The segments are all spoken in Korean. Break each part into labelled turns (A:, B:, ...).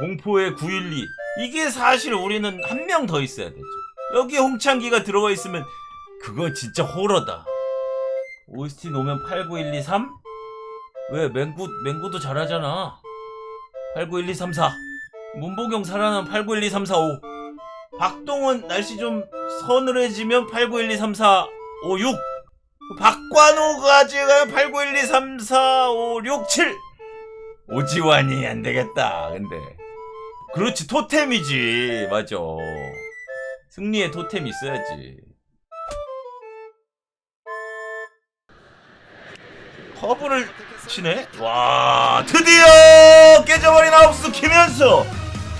A: 공포의 912 이게 사실 우리는 한 명 더 있어야 되죠. 여기 홍창기가 들어가 있으면 그건 진짜 호러다. OST 놓으면 89123? 왜 맹구 맹구도 잘하잖아. 891234 문보경 살아나면 891234 박동원 날씨 좀 서늘해지면 89123456 박관호가 지금 8912345667 오지환이 안 되겠다 근데 그렇지 토템이지. 맞아. 승리의 토템 있어야지. 커브를 치네? 와 드디어 깨져버린 아홉수 김현수.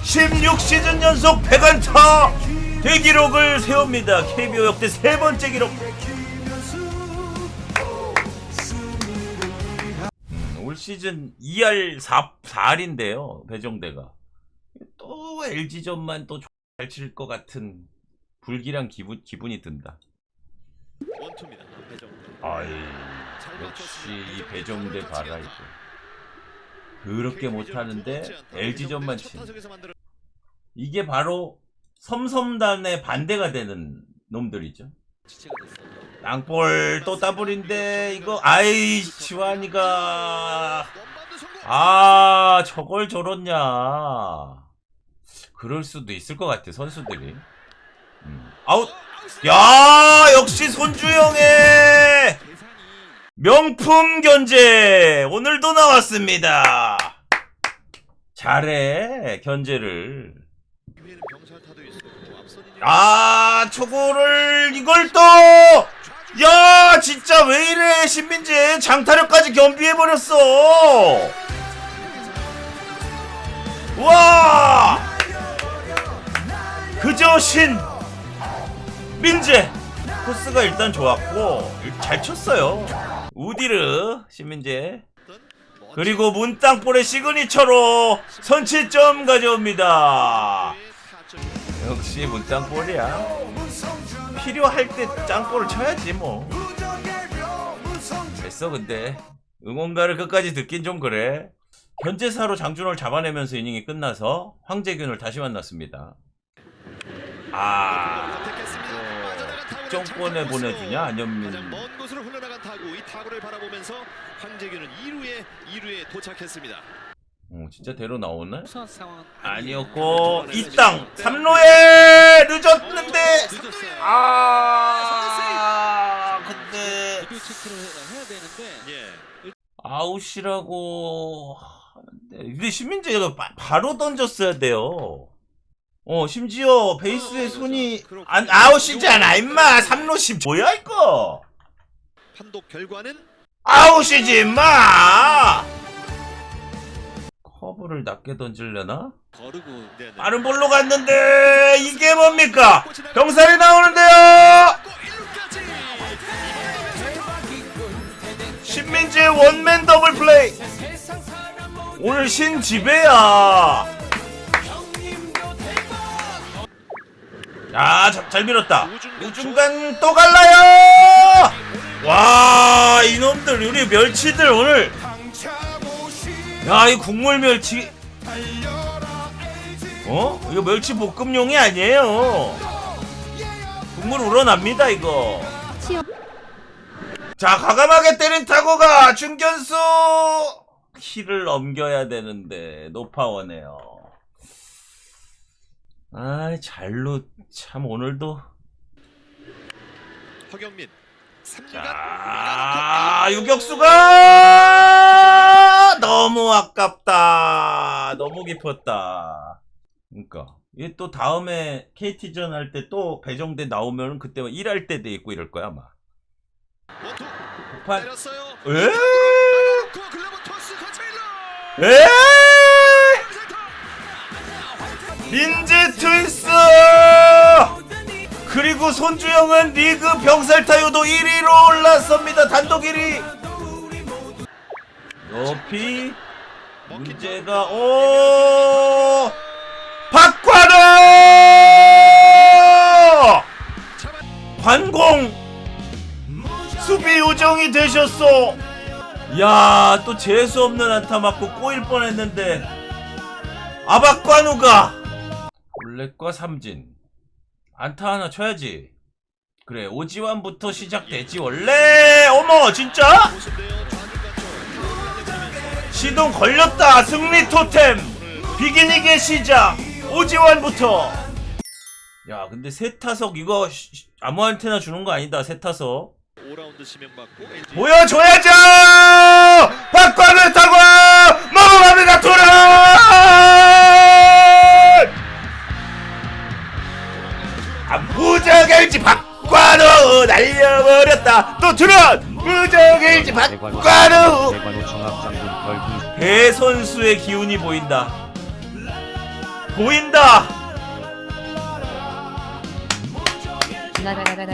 A: 16시즌 연속 100안타 대기록을 세웁니다. KBO 역대 세 번째 기록. 음, 올 시즌 2할 4, 4할인데요 배정대가 또 LG전만 또 잘 칠 것 같은 불길한 기분, 기분이 든다.
B: 원투입니다. 배정대.
A: 아이
B: 잘
A: 역시. 이 배정대 봐라 이거 그렇게 못하는데 LG전만 친 이게 바로 섬섬단의 반대가 되는 놈들이죠. 땅볼 또 따블인데 이거 아이 지환이가. 아 저걸 저렇냐 그럴 수도 있을 것 같아 선수들이. 음. 아웃! 야 역시 손주영의 명품 견제! 오늘도 나왔습니다. 잘해 견제를. 아 초고를 이걸 또! 야 진짜 왜 이래 신민재. 장타력까지 겸비해버렸어. 와 그저 신 민재. 코스가 일단 좋았고 잘 쳤어요. 우디르 신민재. 그리고 문땅볼의 시그니처로 선취점 가져옵니다. 역시 문땅볼이야. 필요할 때 짱볼을 쳐야지 뭐. 됐어 근데. 응원가를 끝까지 듣긴 좀 그래. 현재사로 장준호를 잡아내면서 이닝이 끝나서 황재균을 다시 만났습니다 아. 득점권에 보내주냐 안현민.
B: 먼 곳으로 흘러나간 타구. 이 타구를 바라보면서 황재균은 2루에 2루에 도착했습니다.
A: 어, 진짜 대로
C: 상황.
A: 아니었고 이 땅 3루에 늦었는데.
B: 늦었어요.
A: 아 근데
B: 예.
A: 아웃이라고 근데 신민재가 바, 바로 던졌어야 돼요 어 심지어 베이스에 손이 안 아웃이잖아 임마. 3루시 뭐야 이거?
B: 판독 결과는?
A: 아웃이지 임마! 커브를 낮게 던질려나?
C: 거르고
B: 네네.
A: 빠른 볼로 갔는데 이게 뭡니까? 병살이 나오는데요! 신민재 원맨 더블 플레이. 오늘 신지배야 야, 자- 잘 밀었다. 우중간 또 갈라요! 와, 이놈들, 우리 멸치들 오늘. 야, 이 국물 멸치. 어? 이거 멸치 볶음용이 아니에요. 국물 우러납니다, 이거. 자, 과감하게 때린 타고가 중견수 키를 넘겨야 되는데 노파원에요. 아, 잘로 참 오늘도
B: 허경민 3루간
A: 자, 유격수가 너무 아깝다. 너무 깊었다. 그러니까 이게 또 다음에 KT전 할 때 또 배정대 나오면 그때 일할 때도 있고 이럴 거야 아마. 판. 에? 에? 민재 트윈스! 그리고 손주영은 리그 병살타율도 1위로 올랐습니다. 단독 1위. 높이 문제가 오 박관호 관공 수비 요정이 되셨어. 야 또 재수 없는 안타 맞고 꼬일 뻔했는데 아박관우가 볼넷과 삼진. 안타 하나 쳐야지. 그래 오지환부터 시작되지. 원래 어머 진짜? 시동 걸렸다. 승리 토템. 비기닉의 시작. 오지환부터. 야 근데 세 타석 이거 시- 시- 아무한테나 주는 거 아니다 세 타석.
B: 5라운드 지명받고 LG
A: 보여줘야죠! 박관을 타고 넘어갑니다 투런 아 투런 무적일지 박관우 배 선수의 기운이 보인다. 보인다.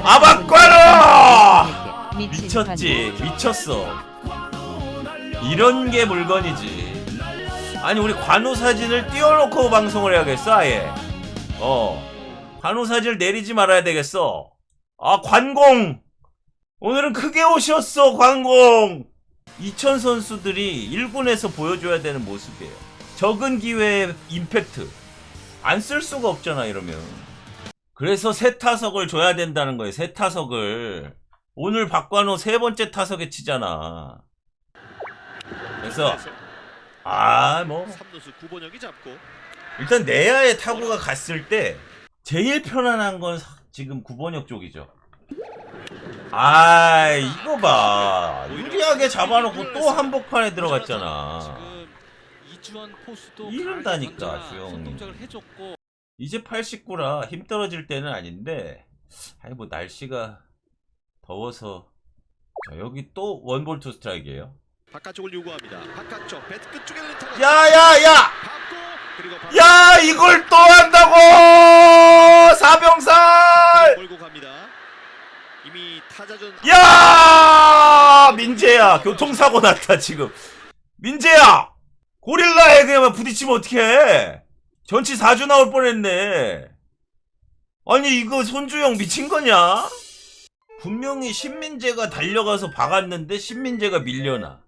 A: 아박과라! 미쳤지. 미쳤어. 이런 게 물건이지. 아니 우리 관우 사진을 띄워놓고 방송을 해야겠어 아예. 어. 관우 사진을 내리지 말아야 되겠어. 아 관공. 오늘은 크게 오셨어 관공. 이천 선수들이 1군에서 보여줘야 되는 모습이에요. 적은 기회에 임팩트. 안 쓸 수가 없잖아, 이러면. 그래서 새 타석을 줘야 된다는 거예요, 새 타석을. 오늘 박관호 세 번째 타석에 치잖아. 그래서, 아, 뭐.
B: 3루수 구본혁이 잡고
A: 일단 내야에 타구가 갔을 때, 제일 편안한 건 사- 지금 구번역 쪽이죠. 아, 이거 봐. 유리하게 잡아놓고 또 한복판에 들어갔잖아.
D: 지금 이주환 포수도
A: 이런다니까,
D: 강하게
A: 주영님.
D: 던져라 동작을 해줬고
A: 이제 89라 힘 떨어질 때는 아닌데 아니 뭐 날씨가 더워서 자 여기 또 원볼 투 스트라이크예요
B: 바깥쪽을 요구합니다. 바깥쪽 배트 끝쪽에 타고
A: 야야야
B: 그리고
A: 야 이걸 또 한다고 사병살
B: 몰고 갑니다. 이미 타자전
A: 야! 민재야 교통사고 났다 지금. 민재야! 고릴라에 그냥 부딪히면 어떡해? 전치 4주 나올 뻔했네. 아니 이거 손주영 미친 거냐? 분명히 신민재가 달려가서 박았는데 신민재가 밀려나.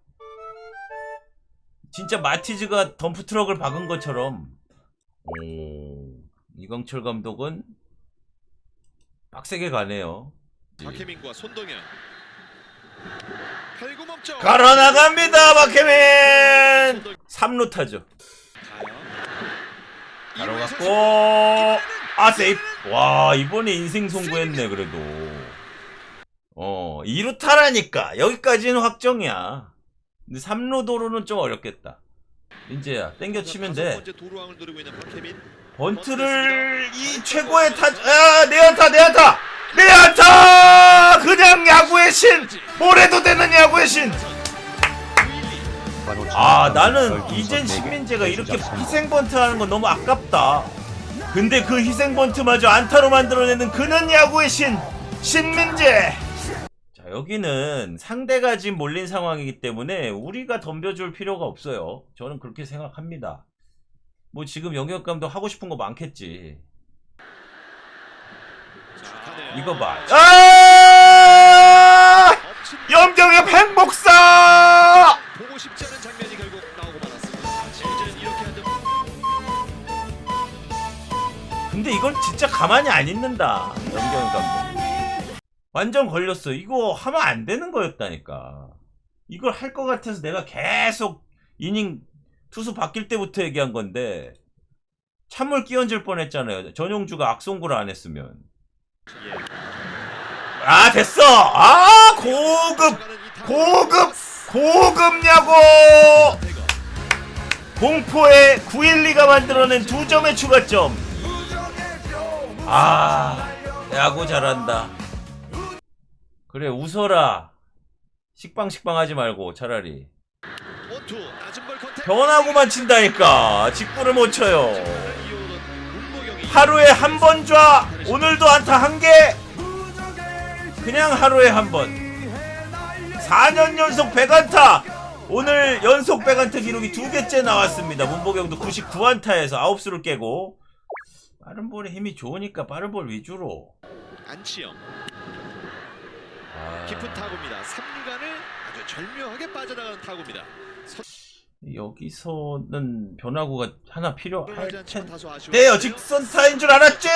A: 진짜 마티즈가 덤프트럭을 박은 것처럼. 오 이광철 감독은 빡세게 가네요
B: 박혜민과 손동현 8구 멈춰
A: 갈아 나갑니다, 박혜민. 3루 타죠. 바로 갔고, 아, 세이프. 와, 이번에 인생 송구했네, 그래도. 어, 2루 타라니까. 여기까지는 확정이야. 근데 3루 도루는 좀 어렵겠다. 민재야, 땡겨 치면 돼. 번트를 이 최고의 타, 아, 내안타, 내안타! 내안타! 신! 뭘 해도 되는 야구의 신! 아
C: 청학장군
A: 나는 이젠
C: 선수
A: 신민재가 이렇게
C: 주자 선발.
A: 희생 번트 하는 건 너무 아깝다. 근데 그 희생 번트마저 안타로 만들어내는 그는 야구의 신 신민재. 자 여기는 상대가 지금 몰린 상황이기 때문에 우리가 덤벼줄 필요가 없어요. 저는 그렇게 생각합니다. 뭐 지금 영역 감독 하고 싶은 거 많겠지. 이거 봐. 아! 염경의 팽복사!
B: 보고 싶지 않은 장면이 결국 나오고 말았습니다. 이렇게 한점
A: 근데 이건 진짜 가만히 안 있는다. 염경 감독. 완전 걸렸어. 이거 하면 안 되는 거였다니까. 이걸 할 것 같아서 내가 계속 이닝 투수 바뀔 때부터 얘기한 건데 찬물 끼얹을 뻔했잖아요. 전용주가 악송구를 안 했으면. 아 됐어. 아 고급 고급 고급 야구 공포의 912가 만들어낸 두 점의 추가점. 아, 야구 잘한다. 그래, 웃어라. 식빵 식빵 하지 말고, 차라리. 변하고만 친다니까. 직구를 못 쳐요. 하루에 한 번 좌. 오늘도 안타 한 개. 그냥 하루에 한 번. 4년 연속 100안타. 오늘 연속 100안타 기록이 두 개째 나왔습니다. 문보경도 99안타에서 9수를 깨고. 빠른 볼에 힘이 좋으니까 빠른 볼 위주로.
B: 안치영
A: 아,
B: 깊은 타구입니다. 3루간을 아주 절묘하게 빠져나가는 타구입니다. 선-
A: 여기서는 변화구가 하나 필요할
B: 하지 않지만
A: 텐데.
B: 다소 아쉬운
A: 네요 직선 타인 줄 알았지.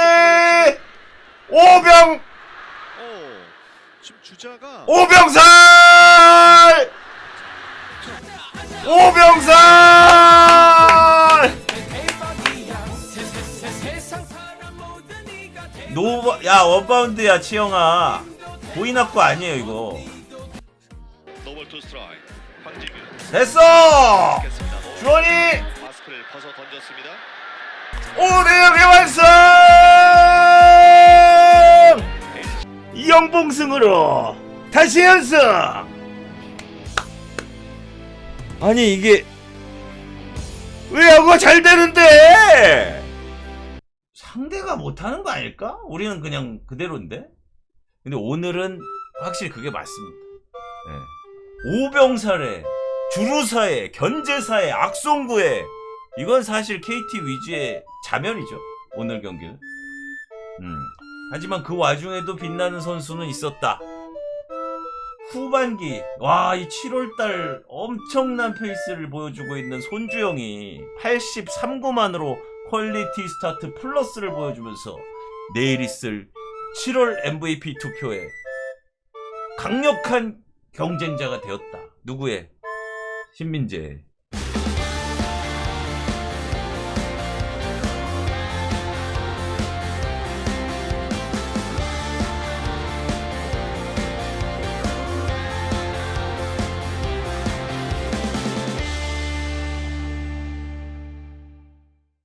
A: 오병 오병살 오병살 노야 원바운드야 치영아. 보이나고 아니에요 이거. 됐어. 주원이!
B: 마스크를 벗어 던졌습니다.
A: 오대영의 완성 이 영봉승으로 다시 연승 아니 이게 왜 야구가 잘 되는데 상대가 못하는 거 아닐까? 우리는 그냥 그대로인데 근데 오늘은 확실히 그게 맞습니다 예. 오병살에 주루사에 견제사에 악송구에 이건 사실 KT 위즈의 자멸이죠. 오늘 경기는. 음. 하지만 그 와중에도 빛나는 선수는 있었다. 후반기 와 이 7월달 엄청난 페이스를 보여주고 있는 손주영이 83구만으로 퀄리티 스타트 플러스를 보여주면서 내일 있을 7월 MVP 투표에 강력한 경쟁자가 되었다. 누구의? 신민재.